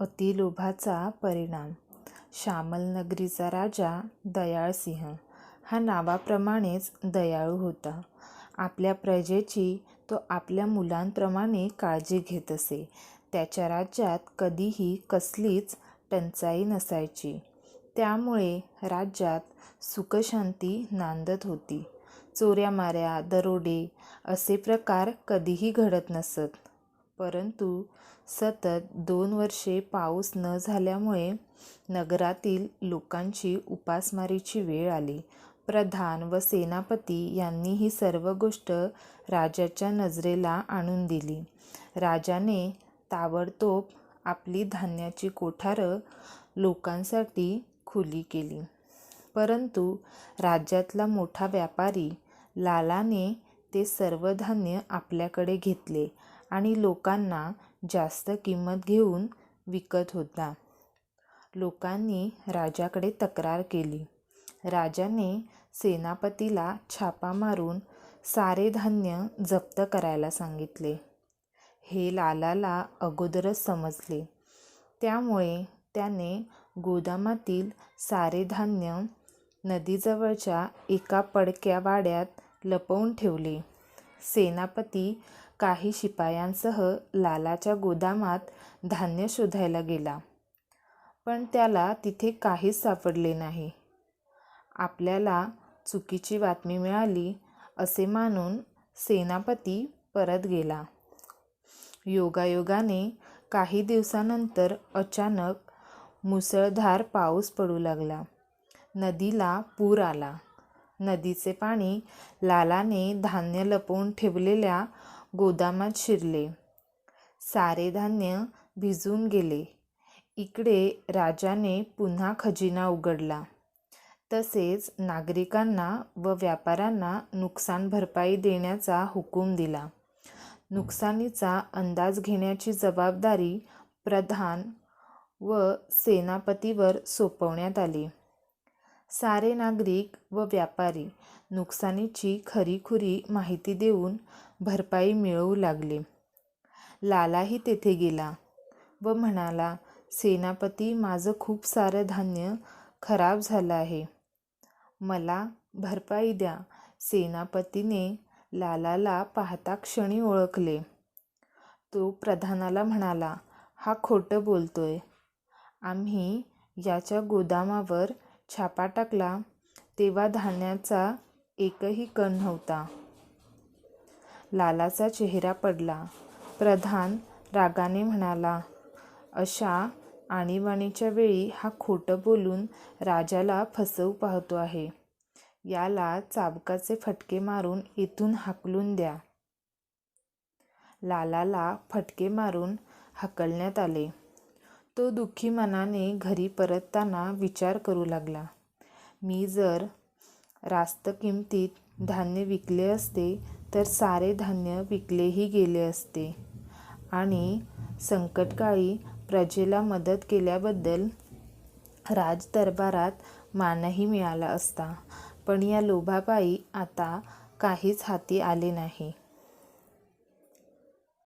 अतिलोभाचा परिणाम. श्यामलनगरीचा राजा दयाळसिंह हा नावाप्रमाणेच दयाळू होता. आपल्या प्रजेची तो आपल्या मुलांप्रमाणे काळजी घेत असे. त्याच्या राज्यात कधीही कसलीच टंचाई नसायची. त्यामुळे राज्यात सुखशांती नांदत होती. चोऱ्यामाऱ्या दरोडे असे प्रकार कधीही घडत नसत. परंतु सतत दोन वर्षे पाऊस न झाल्यामुळे नगरातील लोकांची उपासमारीची वेळ आली. प्रधान व सेनापती यांनी ही सर्व गोष्ट राजाच्या नजरेला आणून दिली. राजाने ताबडतोब आपली धान्याची कोठारं लोकांसाठी खुली केली. परंतु राज्यातला मोठा व्यापारी लालाने ते सर्व धान्य आपल्याकडे घेतले. आणि लोकांना जास्त किंमत घेऊन विकत होता. लोकांनी राजाकडे तक्रार केली. राजाने सेनापतीला छापा मारून सारे धान्य जप्त करायला सांगितले. हे लालाला अगोदरच समजले. त्यामुळे त्याने गोदामातील सारे धान्य नदीजवळच्या एका पडक्या वाड्यात लपवून ठेवले. सेनापती काही शिपायांसह लालाच्या गोदामात धान्य शोधायला गेला. पण त्याला तिथे काहीच सापडले नाही. आपल्याला चुकीची बातमी मिळाली असे मानून सेनापती परत गेला. योगायोगाने काही दिवसानंतर अचानक मुसळधार पाऊस पडू लागला. नदीला पूर आला. नदीचे पाणी लालाने धान्य लपवून ठेवलेल्या गोदामात शिरले. सारे धान्य भिजून गेले. इकडे राजाने पुन्हा खजिना उघडला. तसेच नागरिकांना व व्यापाऱ्यांना नुकसान भरपाई देण्याचा हुकूम दिला. नुकसानीचा अंदाज घेण्याची जबाबदारी प्रधान व सेनापतीवर सोपवण्यात आली. सारे नागरिक व व्यापारी नुकसानीची खरीखुरी माहिती देऊन भरपाई मिळवू लागले. लालाही तेथे गेला व म्हणाला सेनापती माझं खूप सारं धान्य खराब झालं आहे. मला भरपाई द्या. सेनापतीने लालाला पाहता क्षणी ओळखले. तो प्रधानाला म्हणाला हा खोटं बोलतोय. आम्ही याच्या गोदामावर छापा टाकला तेव्हा धान्याचा एकही कण नव्हता. लालाचा चेहरा पडला. प्रधान रागाने म्हणाला अशा आणीबाणीच्या वेळी हा खोटं बोलून राजाला फसवू पाहतो आहे. याला चाबकाचे फटके मारून इथून हाकलून द्या. लालाला फटके मारून हाकलण्यात आले. तो दुःखी मनाने घरी परतताना विचार करू लागला. मी जर रास्त किमतीत धान्य विकले असते तर सारे धान्य विकलेही गेले असते. आणि संकटकाळी प्रजेला मदत केल्याबद्दल राजदरबारात मानही मिळाला असता. पण या लोभापायी आता काहीच हाती आले नाही.